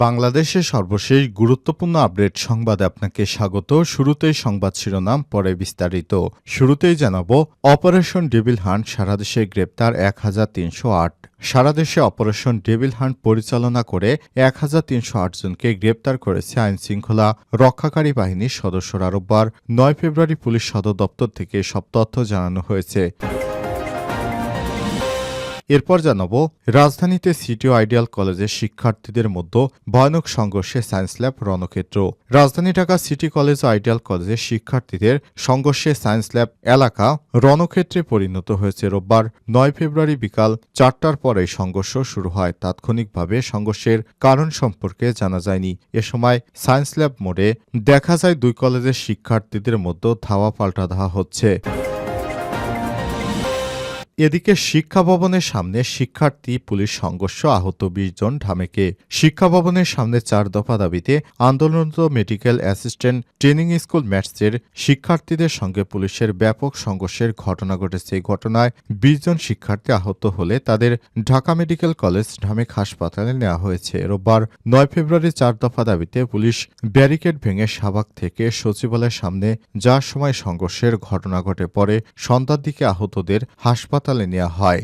বাংলাদেশের সর্বশেষ গুরুত্বপূর্ণ আপডেট সংবাদে আপনাকে স্বাগত। শুরুতেই সংবাদ শিরোনাম, পরে বিস্তারিত। শুরুতেই জানাব, অপারেশন ডেভিল হান্ট সারা দেশে গ্রেপ্তার এক হাজার তিনশো আট। সারা দেশে অপারেশন ডেভিল হান্ট পরিচালনা করে এক হাজার তিনশো আট জনকে গ্রেপ্তার করেছে আইন শৃঙ্খলা রক্ষাকারী বাহিনীর সদস্যরা। রোববার নয় ফেব্রুয়ারি পুলিশ সদর দপ্তর থেকে সব তথ্য জানানো হয়েছে। এরপর জানাব, রাজধানীতে সিটি আইডিয়াল কলেজের শিক্ষার্থীদের মধ্যে ভয়ানক সংঘর্ষে সায়েন্স ল্যাব রণক্ষেত্র। রাজধানী ঢাকা সিটি কলেজ ও আইডিয়াল কলেজের শিক্ষার্থীদের সংঘর্ষে সায়েন্স ল্যাব এলাকা রণক্ষেত্রে পরিণত হয়েছে রোববার, নয় ফেব্রুয়ারি বিকাল চারটার পরে সংঘর্ষ শুরু হয়। তাৎক্ষণিকভাবে সংঘর্ষের কারণ সম্পর্কে জানা যায়নি। এ সময় সায়েন্স ল্যাব মোড়ে দেখা যায় দুই কলেজের শিক্ষার্থীদের মধ্যে ধাওয়া পাল্টা ধাওয়া হচ্ছে। এদিকে শিক্ষা ভবনের সামনে শিক্ষার্থী, পুলিশ সংঘর্ষ, আহত বিশ জন ঢামেকে। শিক্ষা ভবনের সামনে চার দফা দাবিতে আন্দোলনরত মেডিকেল অ্যাসিস্ট্যান্ট, ট্রেনিং স্কুল ম্যাটসের শিক্ষার্থীদের সঙ্গে পুলিশের ব্যাপক সংঘর্ষের ঘটনা ঘটেছে। এই ঘটনায় বিশ জন শিক্ষার্থী আহত হলে তাদের ঢাকা মেডিকেল কলেজ, ঢামেক হাসপাতালে নেওয়া হয়েছে। রোববার নয় ফেব্রুয়ারি চার দফা দাবিতে পুলিশ ব্যারিকেড ভেঙে শাহবাগ থেকে সচিবালয়ের সামনে যাওয়ার সময় সংঘর্ষের ঘটনা ঘটে। পরে সন্ধ্যার দিকে আহতদের হাসপাতালে নেওয়া হয়।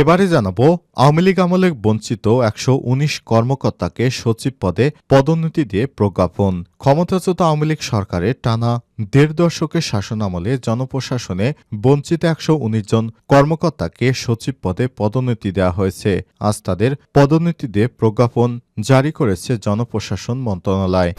এবারে জানাব, আওয়ামী লীগ আমলে বঞ্চিত একশো উনিশ কর্মকর্তাকে সচিব পদে পদোন্নতি দিয়ে প্রজ্ঞাপন। ক্ষমতাচ্যুত আওয়ামী লীগ সরকারের টানা দেড় দশকের শাসনামলে জনপ্রশাসনে বঞ্চিত একশো উনিশ জন কর্মকর্তাকে সচিব পদে পদোন্নতি দেওয়া হয়েছে। আজ তাদের পদোন্নতি দিয়ে প্রজ্ঞাপন জারি করেছে জনপ্রশাসন মন্ত্রণালয়।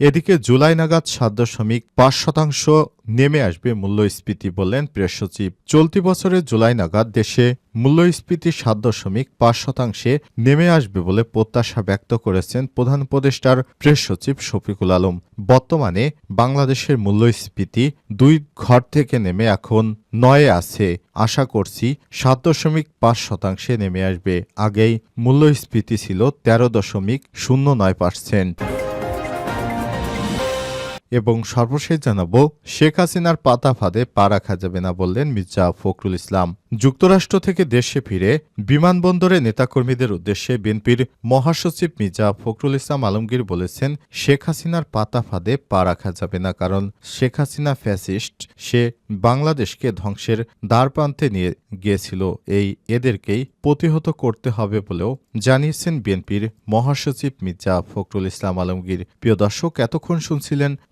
এদিকে জুলাই নাগাদ সাত দশমিক পাঁচ শতাংশ নেমে আসবে মূল্যস্ফীতি বললেন প্রেস সচিব। চলতি বছরের জুলাই নাগাদ দেশে মূল্যস্ফীতি সাত দশমিক পাঁচ শতাংশে নেমে আসবে বলে প্রত্যাশা ব্যক্ত করেছেন প্রধান উপদেষ্টার প্রেস সচিব শফিকুল আলম। বর্তমানে বাংলাদেশের মূল্যস্ফীতি দুই ঘর থেকে নেমে এখন নয়ে আছে। আশা করছি সাত দশমিক পাঁচ শতাংশে নেমে আসবে। আগেই মূল্যস্ফীতি ছিল তেরো দশমিক শূন্য নয় পার্সেন্ট। এবং সর্বশেষ জানাব, শেখ হাসিনার পাতা ফাঁদে পা রাখা যাবে না বললেন মির্জা ফখরুল ইসলাম। যুক্তরাষ্ট্র থেকে দেশে ফিরে বিমানবন্দরে নেতাকর্মীদের উদ্দেশ্যে বিএনপির মহাসচিব মির্জা ফখরুল ইসলাম আলমগীর বলেছেন, শেখ হাসিনার পাতা ফাঁদে পা রাখা যাবে না কারণ শেখ হাসিনা ফ্যাসিস্ট, সে বাংলাদেশকে ধ্বংসের দ্বারপ্রান্তে নিয়ে গিয়েছিল, এই এদেরকেই প্রতিহত করতে হবে বলেও জানিয়েছেন বিএনপির মহাসচিব মির্জা ফখরুল ইসলাম আলমগীর। প্রিয় দর্শক, এতক্ষণ শুনছিলেন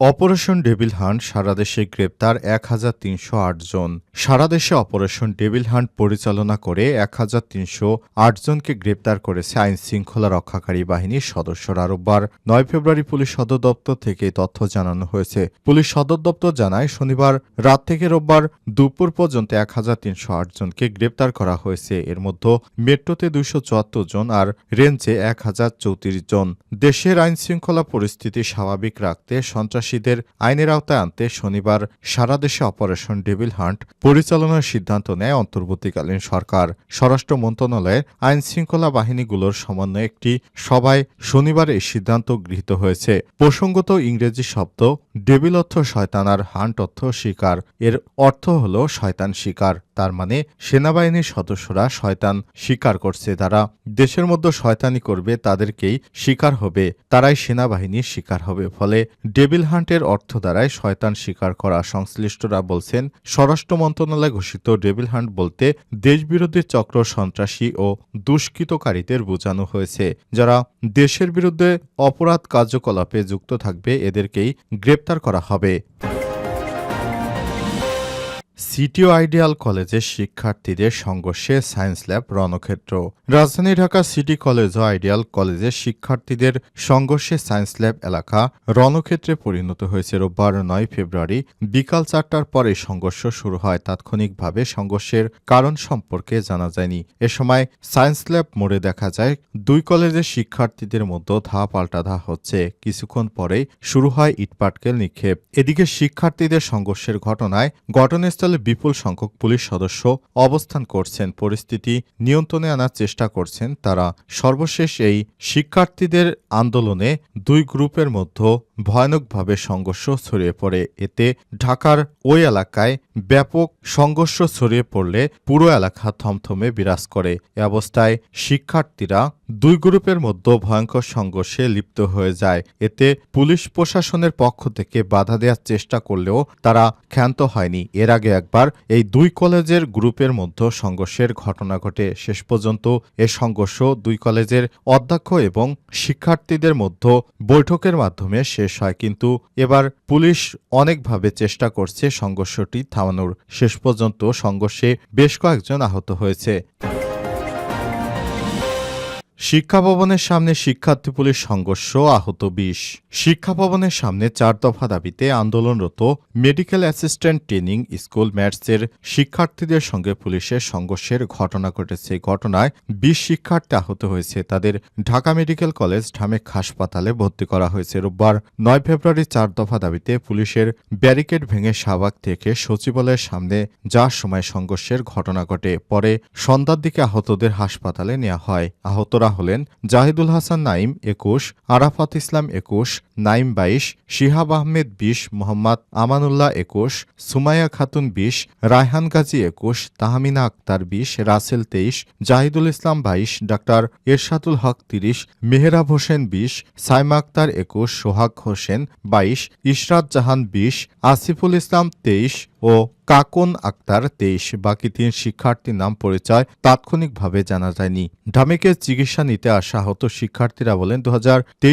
অপারেশন ডেভিল হান্ট সারা দেশে গ্রেপ্তার এক হাজার তিনশো আট জন। সারা দেশে অপারেশন ডেভিল হান্ট পরিচালনা করে এক হাজার তিনশো আট জনকে গ্রেপ্তার করেছে আইন শৃঙ্খলা রক্ষাকারী বাহিনীর সদস্যরা রোববার। নয় ফেব্রুয়ারি পুলিশ সদর দপ্তর থেকে তথ্য জানানো হয়েছে। পুলিশ সদর দপ্তর জানায়, শনিবার রাত থেকে রোববার দুপুর পর্যন্ত এক হাজার তিনশো আট জনকে গ্রেপ্তার করা হয়েছে। এর মধ্যে মেট্রোতে দুইশো চুয়াত্তর জন আর রেঞ্জে এক হাজার চৌত্রিশ জন। দেশের আইন শৃঙ্খলা পরিস্থিতি স্বাভাবিক রাখতে সন্ত্রাস সন্ত্রাসীদের আইনের আওতায় আনতে শনিবার সারা দেশে অপারেশন ডেভিল হান্ট পরিচালনার সিদ্ধান্ত নেয় অন্তর্বর্তীকালীন সরকার। স্বরাষ্ট্র মন্ত্রণালয়ের আইন শৃঙ্খলা বাহিনীগুলোর সমন্বয়ে একটি সভায় শনিবার এই সিদ্ধান্ত গৃহীত হয়েছে। প্রসঙ্গত ইংরেজি শব্দ, ডেভিল অর্থ শয়তান আর হান্ট অর্থ শিকার। এর অর্থ হল শয়তান শিকার। তার মানে সেনাবাহিনীর সদস্যরা শয়তান স্বীকার করছে তারা দেশের মধ্যে শয়তানি করবে তাদেরকেই শিকার হবে, তারাই সেনাবাহিনীর শিকার হবে। ফলে ডেভিল হান্টের অর্থ দ্বারায় শয়তান শিকার করা সংশ্লিষ্টরা বলছেন, স্বরাষ্ট্র মন্ত্রণালয় ঘোষিত ডেভিল হান্ট বলতে দেশবিরোধী চক্র সন্ত্রাসী ও দুষ্কৃতকারীদের বোঝানো হয়েছে, যারা দেশের বিরুদ্ধে অপরাধ কার্যকলাপে যুক্ত থাকবে, এদেরকেই গ্রেপ্তার করা হবে। সিটিও আইডিয়াল কলেজের শিক্ষার্থীদের সংঘর্ষে সায়েন্স ল্যাব রণক্ষেত্র। রাজধানী ঢাকা সিটি কলেজ ও আইডিয়াল কলেজের শিক্ষার্থীদের সংঘর্ষে সায়েন্স ল্যাব এলাকা রণক্ষেত্রে পরিণত হয়েছে রোববার নয় ফেব্রুয়ারি। বিকাল চারটার পরে সংঘর্ষ শুরু হয়। তাৎক্ষণিকভাবে সংঘর্ষের কারণ সম্পর্কে জানা যায়নি। এ সময় সায়েন্স ল্যাব মোড়ে দেখা যায়, দুই কলেজের শিক্ষার্থীদের মধ্যে ধা পাল্টা ধা হচ্ছে। কিছুক্ষণ পরেই শুরু হয় ইটপাটকেল নিক্ষেপ। এদিকে শিক্ষার্থীদের সংঘর্ষের ঘটনায় ঘটনাস্থলে বিপুল সংখ্যক পুলিশ সদস্য অবস্থান করছেন। পরিস্থিতি নিয়ন্ত্রণে আনার চেষ্টা করছেন তারা। সর্বশেষ এই শিক্ষার্থীদের আন্দোলনে দুই গ্রুপের মধ্যে ভয়ানকভাবে সংঘর্ষ ছড়িয়ে পড়ে। এতে ঢাকার ওই এলাকায় ব্যাপক সংঘর্ষ ছড়িয়ে পড়লে পুরো এলাকা থমথমে বিরাজ করে। এ অবস্থায় শিক্ষার্থীরা দুই গ্রুপের মধ্যে ভয়ঙ্কর সংঘর্ষে লিপ্ত হয়ে যায়। এতে পুলিশ প্রশাসনের পক্ষ থেকে বাধা দেওয়ার চেষ্টা করলেও তারা ক্ষান্ত হয়নি। এর আগে একবার এই দুই কলেজের গ্রুপের মধ্যে সংঘর্ষের ঘটনা ঘটে। শেষ পর্যন্ত এ সংঘর্ষ দুই কলেজের অধ্যক্ষ এবং শিক্ষার্থীদের মধ্যে বৈঠকের মাধ্যমে শেষ হয়। কিন্তু এবার পুলিশ অনেকভাবে চেষ্টা করছে সংঘর্ষটি থামানোর। শেষ পর্যন্ত সংঘর্ষে বেশ কয়েকজন আহত হয়েছে। শিক্ষা ভবনের সামনে শিক্ষার্থী পুলিশ সংঘর্ষ, আহত বিশ। শিক্ষা ভবনের সামনে চার দফা দাবিতে আন্দোলনরত মেডিকেল অ্যাসিস্ট্যান্ট ট্রেনিং স্কুল ম্যাটসের শিক্ষার্থীদের সঙ্গে পুলিশের সংঘর্ষের ঘটনা ঘটেছে। ঘটনায় বিশ শিক্ষার্থী আহত হয়েছে। তাদের ঢাকা মেডিকেল কলেজ ঢামেক হাসপাতালে ভর্তি করা হয়েছে। রোববার নয় ফেব্রুয়ারি চার দফা দাবিতে পুলিশের ব্যারিকেড ভেঙে শাহবাগ থেকে সচিবালয়ের সামনে যাওয়ার সময় সংঘর্ষের ঘটনা ঘটে। পরে সন্ধ্যার দিকে আহতদের হাসপাতালে নেওয়া হয়। আহতরা হলেন জাহিদুল হাসান নাইম একুশ, আরাফাত ইসলাম একুশ, নাইম বাইশ, শিহাব আহমেদ বিশ, মোহাম্মদ আমানুল্লাহ একুশ, সুমাইয়া খাতুন বিশ, রায়হান গাজী একুশ, তাহমিনা আক্তার বিশ, রাসেল তেইশ, জাহিদুল ইসলাম বাইশ, ডাক্তার এরশাদুল হক তিরিশ, মেহরাব হোসেন বিশ, সাইমা আক্তার একুশ, সোহাগ হোসেন বাইশ, ইশরাত জাহান বিশ, আসিফুল ইসলাম তেইশ ও কাকন আক্তার তেইশ বাকি তিন শিক্ষার্থীর নাম পরিচয় তাৎক্ষণিকভাবে জানা যায়নি। ঢামেকে চিকিৎসা নিতে আসা আহত শিক্ষার্থীরা বলেন দু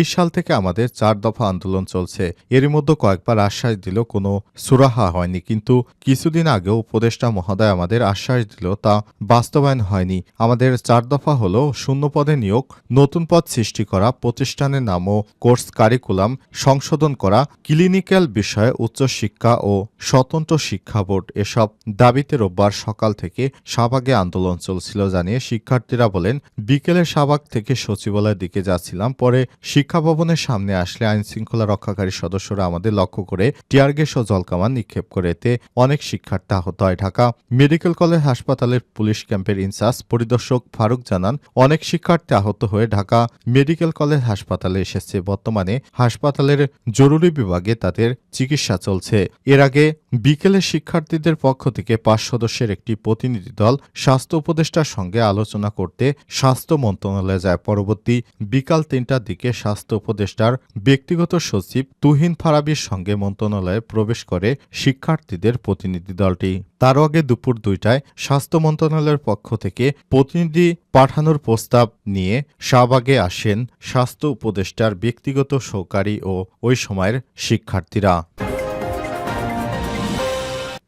সাল থেকে আমাদের চার দফা আন্দোলন চলছে। এরই মধ্যে কয়েকবার আশ্বাস দিল, কোনো সুরাহা হয়নি। কিন্তু কিছুদিন আগেও উপদেষ্টা মহোদয় আমাদের আশ্বাস দিল, তা বাস্তবায়ন হয়নি। আমাদের চার দফা হল শূন্য পদে নিয়োগ, নতুন পদ সৃষ্টি করা, প্রতিষ্ঠানের নাম ও কোর্স কারিকুলাম সংশোধন করা, ক্লিনিক্যাল বিষয়ে উচ্চশিক্ষা ও স্বতন্ত্র শিক্ষা বোর্ড এসব দাবিতে রোববার সকাল থেকে শাহবাগে আন্দোলন চলছিল জানিয়ে শিক্ষার্থীরা বলেন, বিকেলে শাহবাগ থেকে সচিবালয়ের দিকে যাচ্ছিলাম, পরে শিক্ষা ভবনের সামনে আসলে আইন শৃঙ্খলা রক্ষাকারী সদস্যরা আমাদের লক্ষ্য করে টিয়ার গ্যাস ও জলকামান নিক্ষেপ করে এতে অনেক শিক্ষার্থী আহত হয়। ঢাকা মেডিকেল কলেজ হাসপাতালের পুলিশ ক্যাম্পের ইনচার্জ পরিদর্শক ফারুক জানান, অনেক শিক্ষার্থী আহত হয়ে ঢাকা মেডিকেল কলেজ হাসপাতালে এসেছে। বর্তমানে হাসপাতালের জরুরি বিভাগে তাদের চিকিৎসা চলছে। এর আগে বিকেলে শিক্ষার্থীদের পক্ষ থেকে পাঁচ সদস্যের একটি প্রতিনিধি দল স্বাস্থ্য উপদেষ্টার সঙ্গে আলোচনা করতে স্বাস্থ্য মন্ত্রণালয়ে যায়। পরবর্তী বিকাল তিনটার দিকে স্বাস্থ্য উপদেষ্টার ব্যক্তিগত সচিব তুহিন ফারাবির সঙ্গে মন্ত্রণালয়ে প্রবেশ করে শিক্ষার্থীদের প্রতিনিধি দলটি। তার আগে দুপুর দুইটায় স্বাস্থ্য মন্ত্রণালয়ের পক্ষ থেকে প্রতিনিধি পাঠানোর প্রস্তাব নিয়ে শাহবাগে আসেন স্বাস্থ্য উপদেষ্টার ব্যক্তিগত সহকারী ও ওই সময়ের শিক্ষার্থীরা।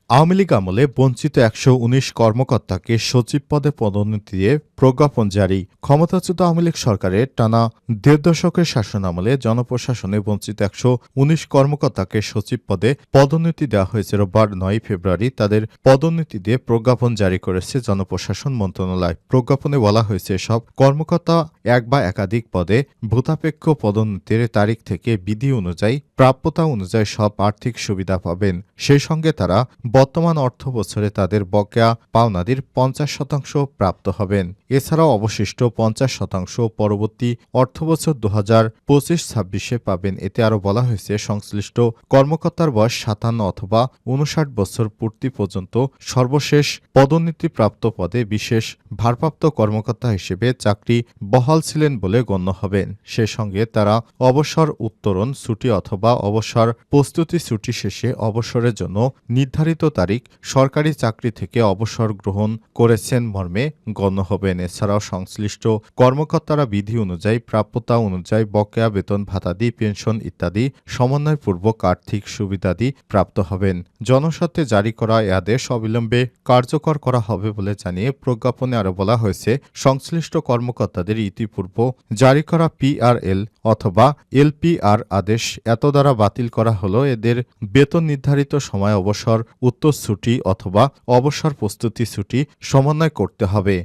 আওয়ামী লীগ আমলে বঞ্চিত একশো উনিশ কর্মকর্তাকে সচিব পদে পদোন্নতি দিয়ে প্রজ্ঞাপন জারি। ক্ষমতাচ্যুত আওয়ামী লীগ সরকারের টানা দেড় দশকের শাসন আমলে জনপ্রশাসনে বঞ্চিত একশো উনিশ কর্মকর্তাকে সচিব পদে পদোন্নতি দেওয়া হয়েছে রোববার নয় ফেব্রুয়ারি। তাদের পদোন্নতি দিয়ে প্রজ্ঞাপন জারি করেছে জনপ্রশাসন মন্ত্রণালয়। প্রজ্ঞাপনে বলা হয়েছে, সব কর্মকর্তা এক বা একাধিক পদে ভূতাপেক্ষ পদোন্নতির তারিখ থেকে বিধি অনুযায়ী, প্রাপ্যতা অনুযায়ী সব আর্থিক সুবিধা পাবেন। সেই সঙ্গে তারা বর্তমান অর্থ বছরে তাদের বকেয়া পাওনাদির পঞ্চাশ শতাংশ প্রাপ্ত হবেন। এছাড়াও অবশিষ্ট পঞ্চাশ শতাংশ পরবর্তী অর্থবছর দু হাজার পঁচিশ ছাব্বিশে পাবেন। এতে আরও বলা হয়েছে, সংশ্লিষ্ট কর্মকর্তার বয়স সাতান্ন অথবা উনষাট বছর পূর্তি পর্যন্ত সর্বশেষ পদোন্নতিপ্রাপ্ত পদে বিশেষ ভারপ্রাপ্ত কর্মকর্তা হিসেবে চাকরি বহাল ছিলেন বলে গণ্য হবেন সে সঙ্গে তারা অবসর উত্তরণ ছুটি অথবা অবসর প্রস্তুতি ছুটি শেষে অবসরের জন্য নির্ধারিত তারিখ সরকারি চাকরি থেকে অবসর গ্রহণ করেছেন মর্মে গণ্য হবেন করেন এছাড়াও সংশ্লিষ্ট কর্মকর্তারা বিধি অনুযায়ী, প্রাপ্যতা অনুযায়ী বকেয়া, বেতন ভাতাদি, পেনশন ইত্যাদি সমন্বয়পূর্বক আর্থিক সুবিধাদি প্রাপ্ত হবেন। জনস্বার্থে জারি করা এ আদেশ অবিলম্বে কার্যকর করা হবে বলে জানিয়ে প্রজ্ঞাপনে আরও বলা হয়েছে, সংশ্লিষ্ট কর্মকর্তাদের ইতিপূর্ব জারি করা পিআরএল অথবা এলপিআর আদেশ এত দ্বারা বাতিল করা হলো এদের বেতন নির্ধারিত সময় অবসর, উত্তর ছুটি অথবা অবসর প্রস্তুতি ছুটি সমন্বয় করতে হবে।